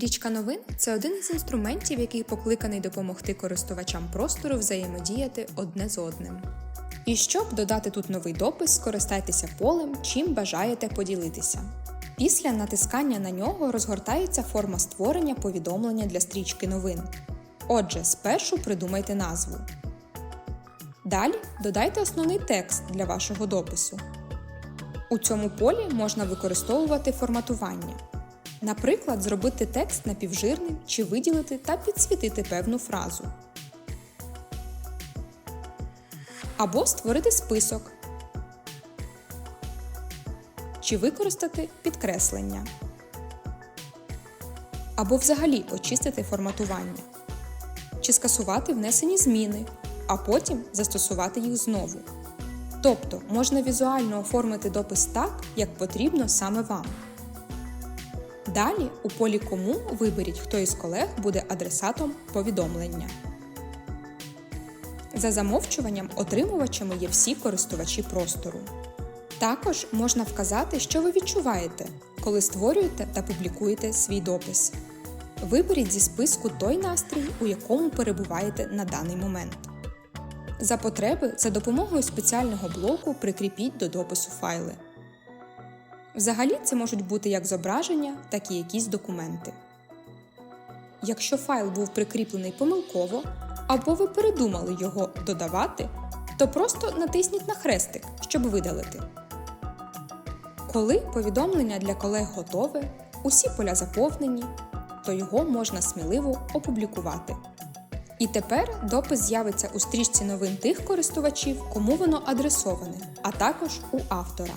Стрічка новин це один із інструментів, який покликаний допомогти користувачам простору взаємодіяти одне з одним. І щоб додати тут новий допис, скористайтеся полем, чим бажаєте поділитися. Після натискання на нього розгортається форма створення повідомлення для стрічки новин. Отже, спершу придумайте назву. Далі додайте основний текст для вашого допису. У цьому полі можна використовувати форматування. Наприклад, зробити текст напівжирним чи виділити та підсвітити певну фразу. Або створити список. Чи використати підкреслення. Або взагалі очистити форматування. Чи скасувати внесені зміни, а потім застосувати їх знову. Тобто можна візуально оформити допис так, як потрібно саме вам. Далі у полі Кому виберіть, хто із колег буде адресатом повідомлення. За замовчуванням отримувачами є всі користувачі простору. Також можна вказати, що ви відчуваєте, коли створюєте та публікуєте свій допис. Виберіть зі списку той настрій, у якому перебуваєте на даний момент. За потреби за допомогою спеціального блоку прикріпіть до допису файли. Взагалі це можуть бути як зображення, так і якісь документи. Якщо файл був прикріплений помилково, або ви передумали його додавати, то просто натисніть на хрестик, щоб видалити. Коли повідомлення для колег готове, усі поля заповнені, то його можна сміливо опублікувати. І тепер допис з'явиться у стрічці новин тих користувачів, кому воно адресоване, а також у автора.